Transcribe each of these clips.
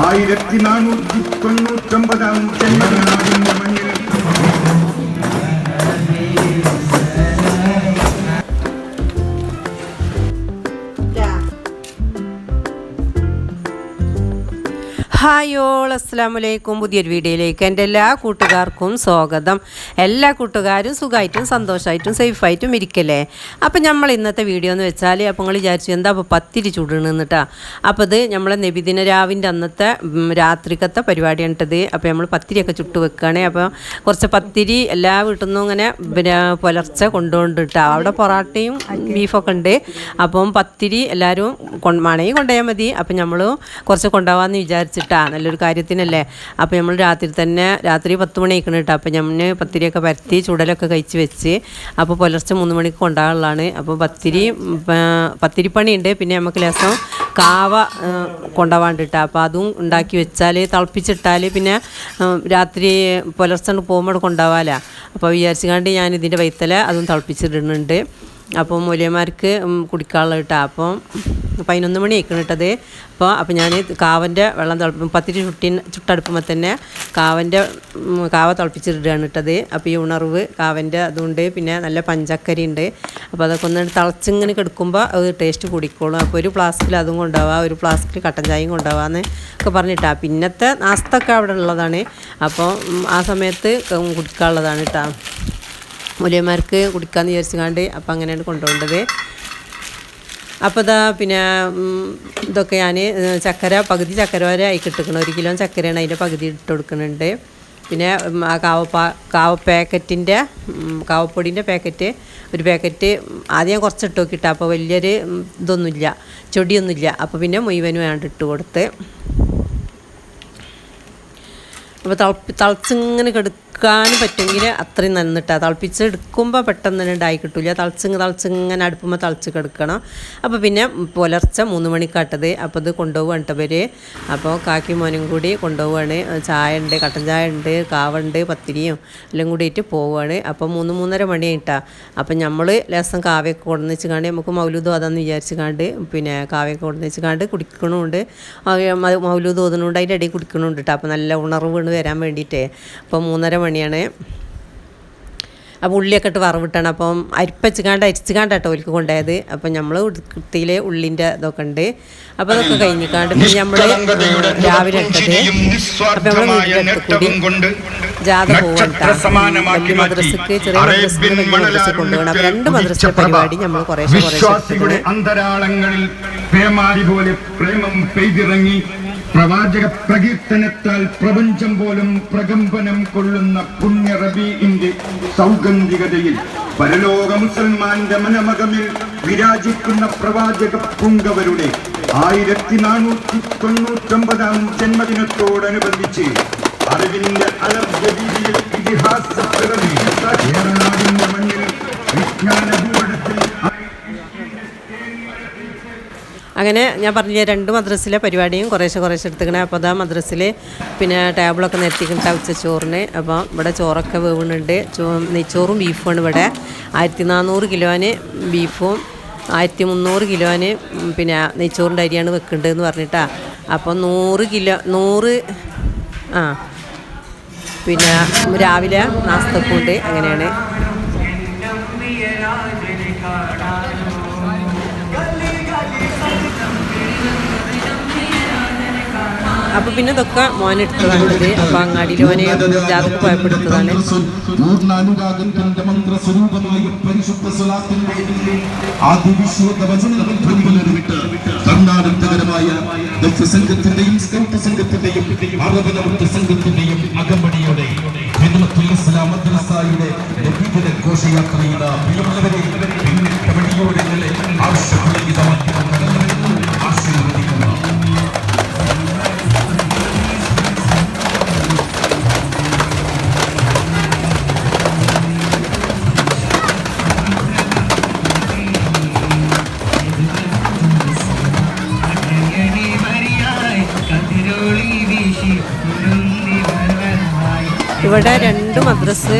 ആയിരത്തി നാനൂറ്റി തൊണ്ണൂറ്റൊമ്പതാം ജന്മദിനാടിന്റെ മണ്ണിൽ ഹായ് ഓൾ അസ്സാം വലൈക്കും പുതിയൊരു വീഡിയോയിലേക്ക് എന്റെ എല്ലാ കൂട്ടുകാർക്കും സ്വാഗതം. എല്ലാ കൂട്ടുകാരും സുഖമായിട്ടും സന്തോഷമായിട്ടും സേഫായിട്ടും ഇരിക്കല്ലേ? അപ്പം നമ്മൾ ഇന്നത്തെ വീഡിയോ എന്ന് വെച്ചാൽ അപ്പോൾ നിങ്ങൾ വിചാരിച്ചു എന്താ അപ്പോൾ പത്തിരി ചുടണമെന്നിട്ടാ അപ്പോൾ ഇത് നമ്മളെ നബിദിന രാവിന്റെ അന്നത്തെ രാത്രിക്കത്തെ പരിപാടിയാണ് ഇട്ടത് അപ്പോൾ നമ്മൾ പത്തിരിയൊക്കെ ചുട്ട് വെക്കുകയാണെങ്കിൽ അപ്പോൾ കുറച്ച് പത്തിരി എല്ലാ വീട്ടിൽ നിന്നും ഇങ്ങനെ പിന്നെ പുലർച്ചെ കൊണ്ടുകൊണ്ടിട്ടാ അവിടെ പൊറാട്ടയും ബീഫൊക്കെ ഉണ്ട്. അപ്പം പത്തിരി എല്ലാവരും കൊ മണയും കൊണ്ടുപോയാൽ മതി. അപ്പം നമ്മൾ കുറച്ച് കൊണ്ടുപോകാമെന്ന് വിചാരിച്ചിട്ടാ. നല്ലൊരു കാര്യത്തിനല്ലേ? അപ്പോൾ നമ്മൾ രാത്രി തന്നെ രാത്രി പത്ത് മണി ആയിക്കണം കേട്ടോ. അപ്പോൾ ഞാൻ പത്തിരിയൊക്കെ പരത്തി ചുടലൊക്കെ കഴിച്ച് വെച്ച് അപ്പോൾ പുലർച്ചെ മൂന്ന് മണിക്ക് കൊണ്ടാകാനുള്ളതാണ് അപ്പോൾ പത്തിരി പത്തിരിപ്പണിയുണ്ട്. പിന്നെ നമുക്ക് ലേസം കാവ കൊണ്ടുപോകാണ്ടിട്ടാ അപ്പോൾ അതും ഉണ്ടാക്കി വെച്ചാൽ തിളപ്പിച്ചിട്ടാൽ പിന്നെ രാത്രി പുലർച്ചെ പോകുമ്പോൾ കൊണ്ടുപോകാമല്ലോ അപ്പോൾ വിചാരിച്ചുകൊണ്ട് ഞാൻ ഇതിന്റെ വൈത്തല അതും തിളപ്പിച്ചിടുന്നുണ്ട്. അപ്പോൾ മൂല്യന്മാർക്ക് കുടിക്കാനുള്ള കേട്ടോ അപ്പോൾ പതിനൊന്ന് മണി ആയിക്കണം കേട്ടത് അപ്പോൾ അപ്പോൾ ഞാൻ കാവന്റെ വെള്ളം തിളപ്പം പത്തിരി ചുട്ടി ചുട്ടടുപ്പുമ്പോൾ തന്നെ കാവന്റെ കാവ തിളപ്പിച്ചിടുകയാണ് ഇട്ടത് അപ്പോൾ ഈ ഉണർവ് കാവന്റെ അതുണ്ട് പിന്നെ നല്ല പഞ്ചക്കരി ഉണ്ട്. അപ്പോൾ അതൊക്കെ ഒന്ന് തിളച്ചിങ്ങനെ കിടക്കുമ്പോൾ അത് ടേസ്റ്റ് കൂടിക്കോളും. അപ്പോൾ ഒരു ഫ്ലാസ്കിൽ അതും കൊണ്ടുപോവാം ഒരു ഫ്ലാസ്കിൽ കട്ടൻ ചായയും കൊണ്ടുപോകാമെന്ന് ഒക്കെ പറഞ്ഞിട്ടാ. പിന്നത്തെ നാസ്തൊക്കെ അവിടെ ഉള്ളതാണ്. അപ്പോൾ ആ സമയത്ത് കുടിക്കാനുള്ളതാണ് കേട്ടോ. മൂല്യന്മാർക്ക് കുടിക്കാമെന്ന് വിചാരിച്ചുകൊണ്ട് അപ്പം അങ്ങനെയാണ് കൊണ്ടുപോകേണ്ടത് അപ്പോൾ ഇതാ പിന്നെ ഇതൊക്കെ ഞാൻ ചക്കര പകുതി ചക്കര വരെ ആയി കിട്ടിക്കണം. ഒരു കിലോ ചക്കരയാണ് അതിന്റെ പകുതി ഇട്ട് കൊടുക്കുന്നുണ്ട് പിന്നെ ആ കാവപ്പാ കാവ പാക്കറ്റിന്റെ കാവപ്പൊടിന്റെ പാക്കറ്റ് ഒരു പാക്കറ്റ് ആദ്യം ഞാൻ കുറച്ച് ഇട്ട് നോക്കിയിട്ട് അപ്പോൾ വലിയൊരു ഇതൊന്നുമില്ല. ചൊടിയൊന്നുമില്ല. അപ്പോൾ പിന്നെ മുഴുവനും വേണ്ട ഇട്ട് കൊടുത്ത്. അപ്പോൾ തിളപ്പി തിളച്ചിങ്ങനെ കെടുക്കാൻ പറ്റുമെങ്കിൽ അത്രയും നന്നിട്ടാണ് തിളപ്പിച്ച് എടുക്കുമ്പോൾ പെട്ടെന്ന് തന്നെ ഉണ്ടായി കിട്ടില്ല തിളച്ചിങ് തിളച്ചിങ്ങനെ അടുപ്പുമ്പോൾ തിളച്ച് കിടക്കണം. അപ്പോൾ പിന്നെ പുലർച്ചെ മൂന്ന് മണിക്കാട്ടത്. അപ്പോൾ ഇത് പേര് അപ്പോൾ കാക്കി മോനും കൂടി കൊണ്ടുപോവാണ്. ചായ ഉണ്ട് കട്ടൻ ചായ ഉണ്ട് കാവുണ്ട് പത്തിരിയും എല്ലാം കൂടിയിട്ട് പോവുകയാണ് അപ്പോൾ മൂന്ന് മൂന്നര മണിയായിട്ടാണ് അപ്പം നമ്മൾ ലേസം കാവയൊക്കെ കൊണ്ടുവന്ന് വെച്ച് കാണ്ട് നമുക്ക് മൗലൂദ് അതാന്ന് വിചാരിച്ച് കാണ്ട് പിന്നെ കാവയൊക്കെ കൊണ്ടുവന്ന് വെച്ച് കാണ്ട് കുടിക്കണമുണ്ട് മൗലൂദ് ഓതുന്നുണ്ട് അതിന്റെ ഇടയിൽ കുടിക്കണമുണ്ട് കേട്ടോ അപ്പോൾ നല്ല ഉണർവ് വീണ് വരാൻ വേണ്ടിയിട്ടേ. അപ്പോൾ മൂന്നര മണിയാണ്. അപ്പോൾ ഉള്ളിയൊക്കെ ഇട്ട് വറവിട്ടാണ്. അപ്പം അരിപ്പച്ചുകാണ്ട് അരിച്ചുകാണ്ട് കേട്ടോ ഒലിക്ക് കൊണ്ടുപോയത്. അപ്പം നമ്മൾ കുട്ടിയിൽ ഉള്ളിന്റെ ഇതൊക്കെ ഉണ്ട്. അപ്പോൾ അതൊക്കെ കഴിഞ്ഞിക്കാണ്ട് പിന്നെ നമ്മൾ രാവിലെ ഇട്ടത് അപ്പം നമ്മൾ വീടിന്റെ അടുത്ത് കൂടി ജാഥ പോകണ്ട വലിയ മദ്രസക്ക് ചെറിയ മദ്രസക്ക് വലിയ മദ്രസ കൊണ്ടുപോകണം. അപ്പം രണ്ട് മദ്രസ പരിപാടി നമ്മൾ കുറേശ്ശെ കുറേശ്ശെ അന്തരാളങ്ങളിൽ പോലെ പ്രേമം പെയ്തിറങ്ങി. പ്രവാചക പ്രകീർത്തനത്താൽ പ്രപഞ്ചം പോലും പ്രകമ്പനം കൊള്ളുന്ന പുണ്യ റബീഇന്റെ സൗഗന്ധികതയിൽ പരലോക മുസൽമാന്റെ മനമകമിൽ വിരാജിക്കുന്ന പ്രവാചക പുങ്കവരുടെ ആയിരത്തി നാനൂറ്റി തൊണ്ണൂറ്റൊമ്പതാം ജന്മദിനത്തോടനുബന്ധിച്ച് അറിവിന്റെ അലർജീതിയിൽ ഇതിഹാസ പിറവി മണ്ണിൽ വിജ്ഞാന അങ്ങനെ ഞാൻ പറഞ്ഞ രണ്ട് മദ്രസിലെ പരിപാടിയും കുറേശ്ശെ കുറേശ്ശെ എടുത്തിക്കണേ. അപ്പോൾ അതാ മദ്രസിൽ പിന്നെ ടേബിളൊക്കെ നിരത്തിക്കിട്ട ഉച്ച ചോറിന്. അപ്പോൾ ഇവിടെ ചോറൊക്കെ വേവുന്നുണ്ട്. ചോ നെയ്ച്ചോറും ബീഫുമാണ് ഇവിടെ. ആയിരത്തി നാനൂറ് കിലോന് ബീഫും ആയിരത്തി മുന്നൂറ് കിലോന് പിന്നെ നെയ്ച്ചോറിന്റെ അരിയാണ് വെക്കേണ്ടതെന്ന് പറഞ്ഞിട്ടാ. അപ്പോൾ നൂറ് കിലോ നൂറ് ആ. പിന്നെ രാവിലെ നാസ്തക്കുണ്ട്. അങ്ങനെയാണ്. അപ്പോൾ പിന്നെ ഇതൊക്കെ മോൻ എടുത്തതാണ് ഇത് അപ്പോൾ അങ്ങാടിയിൽ മോനെ ജാതക പോയപ്പെടുത്തതാണ് സംഘത്തിന്റെയും അകമ്പടിയോടെ ഇസ്ലാം ഇവിടെ രണ്ട് മദ്രസ്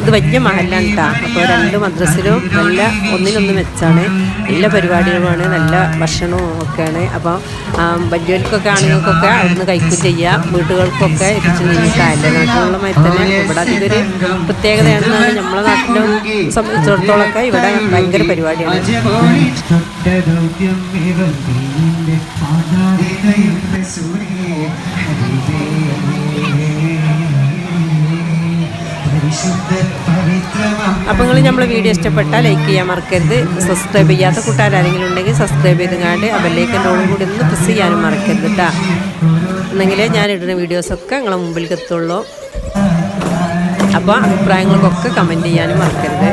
ഇത് വലിയ മഹലാണ് കേട്ടോ അപ്പോൾ രണ്ട് മദ്രസിലും നല്ല ഒന്നിനൊന്ന് മെച്ചാണ്. നല്ല പരിപാടികളുമാണ് നല്ല ഭക്ഷണവും ഒക്കെയാണ്. അപ്പോൾ വലിയവർക്കൊക്കെ ആണുങ്ങൾക്കൊക്കെ അവിടുന്ന് കഴിക്കും ചെയ്യാം. വീട്ടുകൾക്കൊക്കെ എത്തിച്ചു എന്റെ നാട്ടിലുള്ള മാതിരി തന്നെ ഇവിടെ അതിന്റെ പ്രത്യേകതയാണെന്നാണ് നമ്മളെ നാട്ടിലും സംബന്ധിച്ചിടത്തോളമൊക്കെ ഇവിടെ ഭയങ്കര പരിപാടിയാണ്. സൂര്യേ അപ്പോൾ നിങ്ങൾ നമ്മളെ വീഡിയോ ഇഷ്ടപ്പെട്ടാൽ ലൈക്ക് ചെയ്യാൻ മറക്കരുത്. സബ്സ്ക്രൈബ് ചെയ്യാത്ത കൂട്ടുകാരെങ്കിലും ഉണ്ടെങ്കിൽ സബ്സ്ക്രൈബ് ചെയ്തുകൊണ്ട് ലൈക്ക് ബെല്ലൈക്കനോടും കൂടി ഒന്ന് പ്രസ് ചെയ്യാനും മറക്കരുത് കേട്ടോ എന്നെങ്കിലേ ഞാൻ ഇടുന്ന വീഡിയോസൊക്കെ നിങ്ങളെ മുമ്പിൽ എത്തുള്ളൂ അപ്പോൾ അഭിപ്രായങ്ങൾക്കൊക്കെ കമന്റ് ചെയ്യാനും മറക്കരുത്.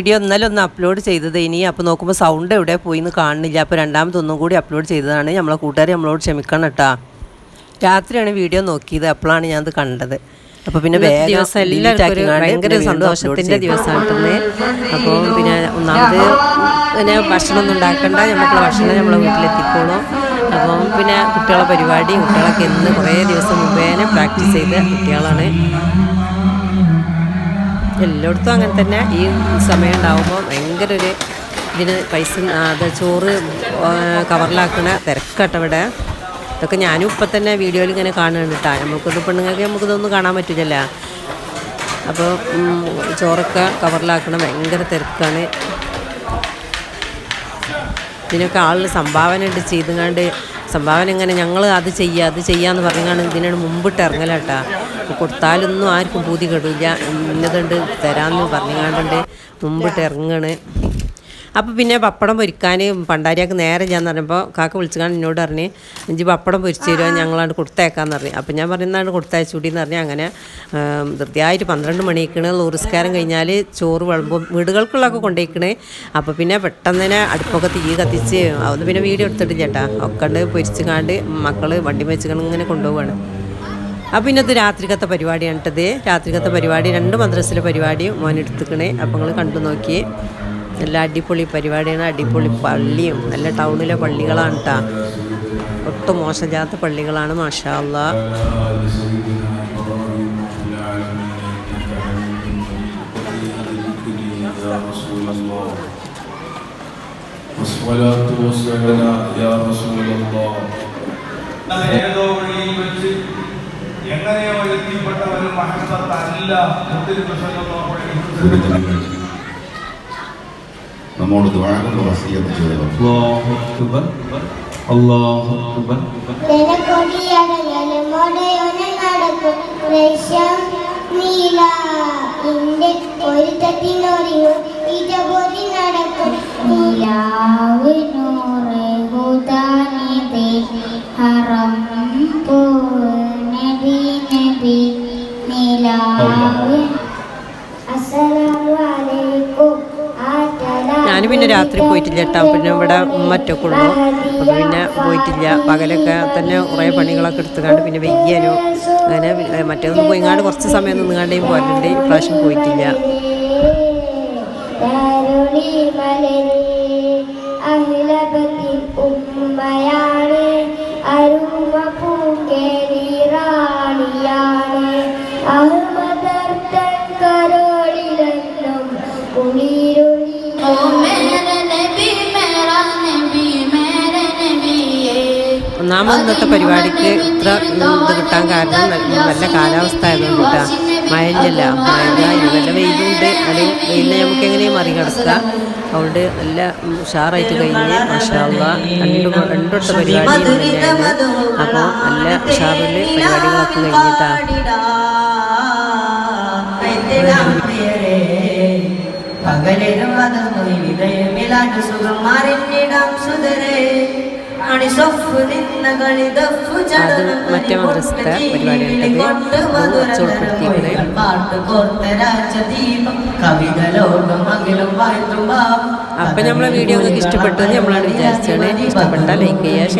വീഡിയോ ഇന്നലെ ഒന്ന് അപ്ലോഡ് ചെയ്തത്. ഇനി അപ്പോൾ നോക്കുമ്പോൾ സൗണ്ട് എവിടെ പോയി എന്ന് കാണുന്നില്ല അപ്പോൾ രണ്ടാമതൊന്നും കൂടി അപ്ലോഡ് ചെയ്തതാണ്. നമ്മളെ കൂട്ടുകാരെ നമ്മളോട് ക്ഷമിക്കണം കേട്ടോ. രാത്രിയാണ് വീഡിയോ നോക്കിയത്. അപ്പോഴാണ് ഞാനത് കണ്ടത്. അപ്പോൾ പിന്നെ വേറെ ദിവസം എല്ലാവർക്കും ഭയങ്കര സന്തോഷത്തിന്റെ ദിവസമാണ് അപ്പോൾ പിന്നെ ഒന്നാമത് പിന്നെ ഭക്ഷണമൊന്നും ഉണ്ടാക്കണ്ട. നമുക്കുള്ള ഭക്ഷണം നമ്മളെ വീട്ടിലെത്തിക്കോളും. അപ്പോൾ പിന്നെ കുട്ടികളെ പരിപാടി കുട്ടികളൊക്കെ ഇന്ന് കുറേ ദിവസം മുമ്പേനെ പ്രാക്ടീസ് ചെയ്ത കുട്ടികളാണ്. എല്ലായിടത്തും അങ്ങനെ തന്നെ. ഈ സമയം ഉണ്ടാകുമ്പോൾ ഭയങ്കര ഒരു ഇതിന് പൈസ അത് ചോറ് കവറിലാക്കണ തിരക്കട്ട ഇവിടെ. ഇതൊക്കെ ഞാനും ഇപ്പം തന്നെ വീഡിയോയിൽ ഇങ്ങനെ കാണുന്നുണ്ട് കേട്ടോ നമുക്കൊന്ന് പെണ്ണുങ്ങൾക്ക് നമുക്കിതൊന്നും കാണാൻ പറ്റില്ല അപ്പോൾ ചോറൊക്കെ കവറിലാക്കണം ഭയങ്കര തിരക്കാണ്. ഇതിനൊക്കെ ആളിൽ സംഭാവന ഉണ്ട് ചെയ്തുകൊണ്ട് സംഭാവന ഇങ്ങനെ ഞങ്ങൾ അത് ചെയ്യുക അത് ചെയ്യാന്ന് പറഞ്ഞാണ് ഇതിനാണ് മുമ്പിട്ട് ഇറങ്ങലാട്ടാ. അപ്പോൾ കൊടുത്താലൊന്നും ആർക്കും പൂതി കെടില്ല. ഇന്നതുണ്ട് തരാമെന്ന് പറഞ്ഞുകൊണ്ടുണ്ട്. മുമ്പിട്ട് ഇറങ്ങണ്. അപ്പോൾ പിന്നെ പപ്പടം പൊരിക്കാൻ പണ്ടാരിയാക്ക് നേരെ ഞാൻ പറഞ്ഞപ്പോൾ കാക്ക വിളിച്ചുകാണ് എന്നോട് പറഞ്ഞ് ഇഞ്ചി പപ്പടം പൊരിച്ച് തരുമോ? ഞങ്ങളാണ്ട് കൊടുത്തേക്കാന്ന് പറഞ്ഞു. അപ്പോൾ ഞാൻ പറയുന്നതാണ് കൊടുത്തയച്ചൂടി എന്ന് പറഞ്ഞ്. അങ്ങനെ ധൃതിയായിട്ട് പന്ത്രണ്ട് മണിക്കണ് ലൂറിസ്കാരം കഴിഞ്ഞാൽ ചോറ് വിളമ്പും വീടുകൾക്കുള്ളതൊക്കെ കൊണ്ടുപോയിക്കണേ അപ്പോൾ പിന്നെ പെട്ടെന്ന് തന്നെ അടുപ്പൊക്കെ തീ കത്തിച്ച് അതൊന്ന് പിന്നെ വീഡിയോ എടുത്തിട്ട് ചേട്ടാ ഒക്കെ പൊരിച്ചു കാണ്ട് മക്കൾ വണ്ടി ഇങ്ങനെ കൊണ്ടുപോവാണ്. അപ്പോൾ ഇന്നത്തെ രാത്രികത്തെ പരിപാടിയാണ് കേട്ടത് രാത്രികത്തെ പരിപാടി രണ്ട് മദ്രസിലെ പരിപാടി മോൻ എടുത്തുക്കണേ അപ്പോൾ നിങ്ങൾ കണ്ടു നോക്കി നല്ല അടിപൊളി പരിപാടിയാണ് അടിപൊളി പള്ളിയും നല്ല ടൗണിലെ പള്ളികളാണ് കേട്ടോ ഒട്ടും മോശമില്ലാത്ത പള്ളികളാണ് മാഷാ അല്ലാ والصلاة والسلام يا رسول الله ഏതോ വഴിയിൽ വെച്ച് എങ്ങനെയോ എത്തിപ്പെട്ടവരും മഹത്വത്തല്ല എന്തിനു പ്രശ്നങ്ങൾ നമ്മോട് ദ്വാരകൊണ്ട് നടക്കും. രാത്രി പോയിട്ടില്ല കേട്ടോ. പിന്നെ ഇവിടെ ഉമ്മറ്റൊക്കെ ഉള്ളൂ. അപ്പോൾ പിന്നെ പോയിട്ടില്ല. പകലൊക്കെ തന്നെ കുറേ പണികളൊക്കെ എടുത്തുകൊണ്ട് പിന്നെ വെയ്യാനോ അങ്ങനെ മറ്റേതൊന്നും പോയിങ്ങാണ്ട് കുറച്ച് സമയം നിന്നുകാണ്ടേയും പോയിട്ടുണ്ട് ഇപ്രാവശ്യം പോയിട്ടില്ല. അഹമ്മദർത്തൻ ഒന്നാമത് ഇന്നത്തെ പരിപാടിക്ക് ഇത്ര ഇത് കിട്ടാൻ കാരണം നല്ല- കാലാവസ്ഥ ആയതുകൊണ്ട് കേട്ടോ മഴയില്ല. മഴ നല്ല വെയിലുണ്ട്. അത് വെയിലിനെ നമുക്ക് എങ്ങനെയും മറികടക്കാം. അതുകൊണ്ട് നല്ല ഉഷാറായിട്ട് കഴിഞ്ഞ് മഷാവുക രണ്ടു രണ്ടൊട്ട പരിപാടി അപ്പോൾ നല്ല ഉഷാറിൽ പരിപാടികളൊക്കെ കഴിഞ്ഞിട്ടാ. പകലിലും അതൊന്നും വിതയുമില്ലാണ്ട് സുഖം മാറിഞ്ഞിടാം സുതരേ മറ്റേ മദ്രസത്തെ പരിപാടി അപ്പൊ നമ്മളെ വീഡിയോ നിങ്ങൾക്ക് ഇഷ്ടപ്പെട്ടു നമ്മളാണ് വിചാരിച്ചത്. ഇഷ്ടപ്പെട്ട ലൈക്ക് ചെയ്യുക